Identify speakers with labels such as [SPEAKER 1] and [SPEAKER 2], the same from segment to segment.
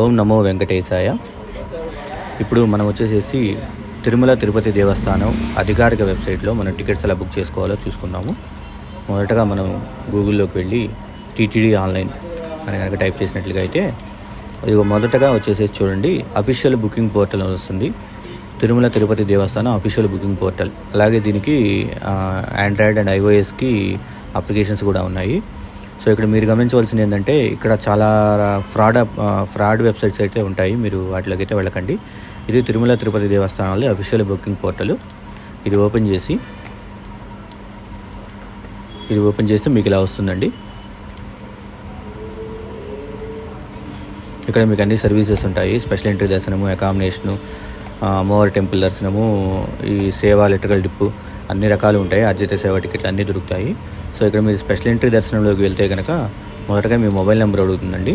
[SPEAKER 1] ఓం నమో వెంకటేశాయ. ఇప్పుడు మనం వచ్చేసేసి తిరుమల తిరుపతి దేవస్థానం అధికారిక వెబ్సైట్లో మనం టికెట్స్ ఎలా బుక్ చేసుకోవాలో చూసుకున్నాము మొదటగా మనం గూగుల్లోకి వెళ్ళి టీటీడీ ఆన్లైన్ అని కనుక టైప్ చేసినట్లుగా అయితే ఇది మొదటగా వచ్చేసేసి చూడండి అఫీషియల్ బుకింగ్ పోర్టల్ వస్తుంది. తిరుమల తిరుపతి దేవస్థానం అఫీషియల్ బుకింగ్ పోర్టల్. అలాగే దీనికి ఆండ్రాయిడ్ అండ్ ఐఓఎస్కి అప్లికేషన్స్ కూడా ఉన్నాయి. సో ఇక్కడ మీరు గమనించవలసింది ఏంటంటే ఇక్కడ చాలా ఫ్రాడ్ ఫ్రాడ్ వెబ్సైట్స్ అయితే ఉంటాయి. మీరు వాటిలోకి అయితే వెళ్ళకండి. ఇది తిరుమల తిరుపతి దేవస్థానాల్లో అఫీషియల్ బుకింగ్ పోర్టల్. ఇది ఓపెన్ చేసి ఇది ఓపెన్ చేస్తే మీకు ఇలా వస్తుందండి. ఇక్కడ మీకు అన్ని సర్వీసెస్ ఉంటాయి. స్పెషల్ ఎంట్రీ దర్శనము అకామిడేషను అమ్మవారి టెంపుల్ దర్శనము ఈ సేవ ఎలక్ట్రికల్ డిప్పు అన్ని రకాలు ఉంటాయి. అర్జిత సేవ టికెట్లు అన్నీ దొరుకుతాయి. సో ఇక్కడ మీరు స్పెషల్ ఎంట్రీ దర్శనంలోకి వెళ్తే కనుక మొదటగా మీ మొబైల్ నెంబర్ అడుగుతుందండి.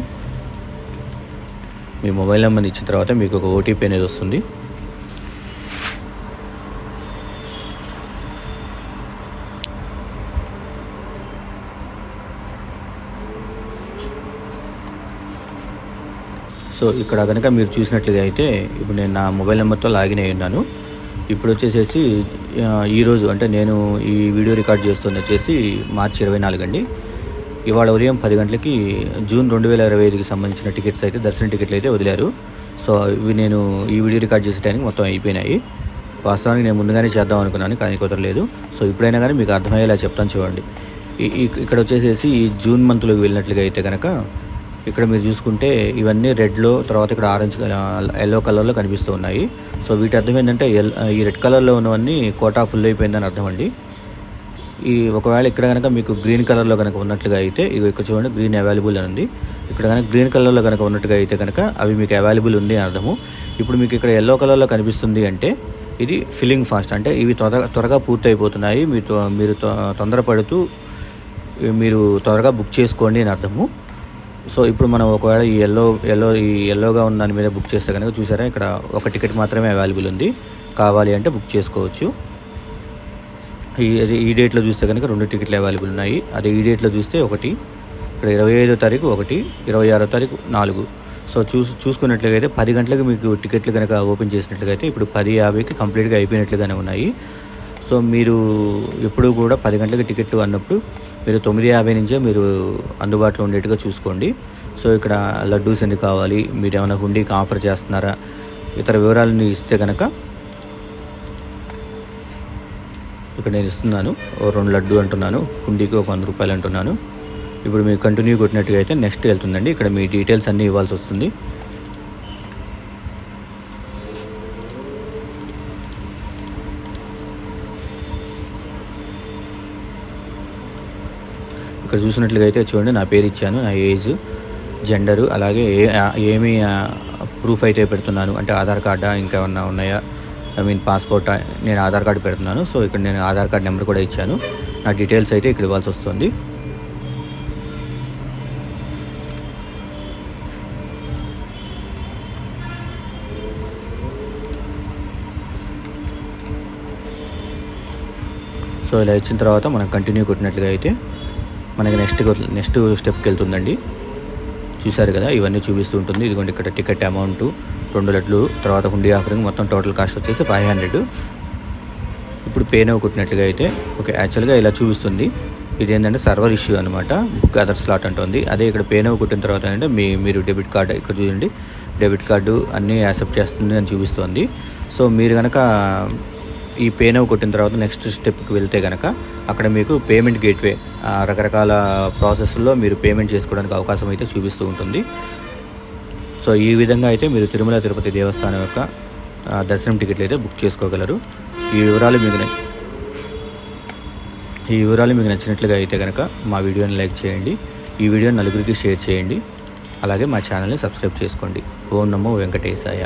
[SPEAKER 1] మీ మొబైల్ నెంబర్ ఇచ్చిన తర్వాత మీకు ఒక ఓటీపీ అనేది వస్తుంది. సో ఇక్కడ కనుక మీరు చూసినట్లుగా అయితే ఇప్పుడు నేను నా మొబైల్ నెంబర్తో లాగిన్ అయి ఉన్నాను ఇప్పుడు వచ్చేసేసి ఈరోజు అంటే నేను ఈ వీడియో రికార్డ్ చేస్తుంది వచ్చేసి మార్చి ఇరవై నాలుగు అండి. ఇవాళ ఉదయం పది గంటలకి జూన్ రెండు వేల ఇరవై ఐదుకి సంబంధించిన టికెట్స్ అయితే దర్శన టికెట్లు అయితే వదిలారు. సో ఇవి నేను ఈ వీడియో రికార్డ్ చేసే టైంకి మొత్తం అయిపోయినాయి. వాస్తవానికి నేను ముందుగానే చేద్దాం అనుకున్నాను కానీ కుదరలేదు. సో ఇప్పుడైనా కానీ మీకు అర్థమయ్యేలా చెప్తాను చూడండి. ఇక్కడ వచ్చేసేసి జూన్ మంత్లోకి వెళ్ళినట్లుగా అయితే కనుక ఇక్కడ మీరు చూసుకుంటే ఇవన్నీ రెడ్లో తర్వాత ఇక్కడ ఆరెంజ్ ఎల్లో కలర్లో కనిపిస్తూ ఉన్నాయి. సో వీటి అర్థం ఏంటంటే ఈ రెడ్ కలర్లో ఉన్నవన్నీ కోటా ఫుల్ అయిపోయిందని అర్థం అండి. ఈ ఒకవేళ ఇక్కడ కనుక మీకు గ్రీన్ కలర్లో కనుక ఉన్నట్లుగా అయితే ఇవి ఇక్కడ చూడండి గ్రీన్ అవైలబుల్ అని ఉంది. ఇక్కడ కనుక గ్రీన్ కలర్లో కనుక ఉన్నట్టుగా అయితే కనుక అవి మీకు అవైలబుల్ ఉంది అని అర్థము. ఇప్పుడు మీకు ఇక్కడ ఎల్లో కలర్లో కనిపిస్తుంది అంటే ఇది ఫిల్లింగ్ ఫాస్ట్ అంటే ఇవి త్వరగా త్వరగా పూర్తి అయిపోతున్నాయి మీరు మీరు తొ- తొందరపడుతూ మీరు త్వరగా బుక్ చేసుకోండి అని అర్థము. సో ఇప్పుడు మనం ఒకవేళ ఈ ఎల్లో ఎల్లో ఈ ఎల్లోగా ఉన్న దాని మీద బుక్ చేస్తే కనుక చూసారా? ఇక్కడ ఒక టికెట్ మాత్రమే అవైలబుల్ ఉంది. కావాలి అంటే బుక్ చేసుకోవచ్చు. ఈ ఈ డేట్లో చూస్తే కనుక రెండు టికెట్లు అవైలబుల్ ఉన్నాయి. అదే ఈ డేట్లో చూస్తే ఒకటి ఇక్కడ ఇరవై ఐదో తారీఖు ఒకటి ఇరవై ఆరో తారీఖు నాలుగు. సో చూసు చూసుకున్నట్లయితే పది గంటలకు మీకు టికెట్లు కనుక ఓపెన్ చేసినట్లయితే ఇప్పుడు పది యాభైకి కంప్లీట్గా అయిపోయినట్లుగానే ఉన్నాయి. సో మీరు ఎప్పుడు కూడా పది గంటలకు టికెట్లు అన్నప్పుడు మీరు తొమ్మిది యాభై నుంచే మీరు అందుబాటులో ఉండేట్టుగా చూసుకోండి. సో ఇక్కడ లడ్డూస్ ఎన్ని కావాలి మీరు ఏమైనా హుండీకి ఆఫర్ చేస్తున్నారా ఇతర వివరాలను ఇస్తే కనుక ఇక్కడ నేను ఇస్తున్నాను. ఓ రెండు లడ్డు అంటున్నాను హుండీకి ఒక వంద రూపాయలు అంటున్నాను. ఇప్పుడు మీరు కంటిన్యూ కొట్టినట్టుగా అయితే నెక్స్ట్ వెళ్తుందండి. ఇక్కడ మీ డీటెయిల్స్ అన్నీ ఇవ్వాల్సి వస్తుంది. ఇక్కడ చూసినట్లుగా అయితే చూడండి నా పేరు ఇచ్చాను నా ఏజ్ జెండరు అలాగే ఏ ఏమి ప్రూఫ్ అయితే పెడుతున్నాను. అంటే ఆధార్ కార్డా ఇంకా ఏమన్నా ఉన్నాయా? ఐ మీన్ పాస్పోర్ట్ నేను ఆధార్ కార్డు పెడుతున్నాను. సో ఇక్కడ నేను ఆధార్ కార్డ్ నెంబర్ కూడా ఇచ్చాను. నా డీటెయిల్స్ అయితే ఇక్కడ ఇవ్వాల్సి వస్తుంది. సో ఇలా ఇచ్చిన తర్వాత మనం కంటిన్యూ కొట్టినట్లుగా అయితే మనకి నెక్స్ట్ నెక్స్ట్ స్టెప్కి వెళ్తుందండి. చూశారు కదా ఇవన్నీ చూపిస్తూ ఉంటుంది. ఇదిగోండి ఇక్కడ టికెట్ అమౌంట్ రెండు లడ్లు తర్వాత హుండీ ఆఫరింగ్ మొత్తం టోటల్ కాస్ట్ వచ్చేసి ఫైవ్ హండ్రెడ్. ఇప్పుడు పే నవ్వు కొట్టినట్లుగా అయితే ఓకే యాక్చువల్గా ఇలా చూపిస్తుంది. ఇదేంటంటే సర్వర్ ఇష్యూ అనమాట బుక్ అదర్ స్లాట్ అంటుంది. అదే ఇక్కడ పే నవ్వు కొట్టిన తర్వాత ఏంటంటే మీ మీరు డెబిట్ కార్డు ఇక్కడ చూడండి డెబిట్ కార్డు అన్నీ యాక్సెప్ట్ చేస్తుంది అని చూపిస్తుంది. సో మీరు కనుక ఈ పేనవ్ కొట్టిన తర్వాత నెక్స్ట్ స్టెప్కి వెళ్తే కనుక అక్కడ మీకు పేమెంట్ గేట్వే రకరకాల ప్రాసెస్లో మీరు పేమెంట్ చేసుకోవడానికి అవకాశం అయితే చూపిస్తూ ఉంటుంది. సో ఈ విధంగా అయితే మీరు తిరుమల తిరుపతి దేవస్థానం యొక్క దర్శనం టికెట్లు అయితే బుక్ చేసుకోగలరు. ఈ వివరాలు మీకు ఈ వివరాలు మీకు నచ్చినట్లుగా అయితే కనుక మా వీడియోని లైక్ చేయండి. ఈ వీడియో నలుగురికి షేర్ చేయండి. అలాగే మా ఛానల్ని సబ్స్క్రైబ్ చేసుకోండి. ఓం నమో వెంకటేశాయ.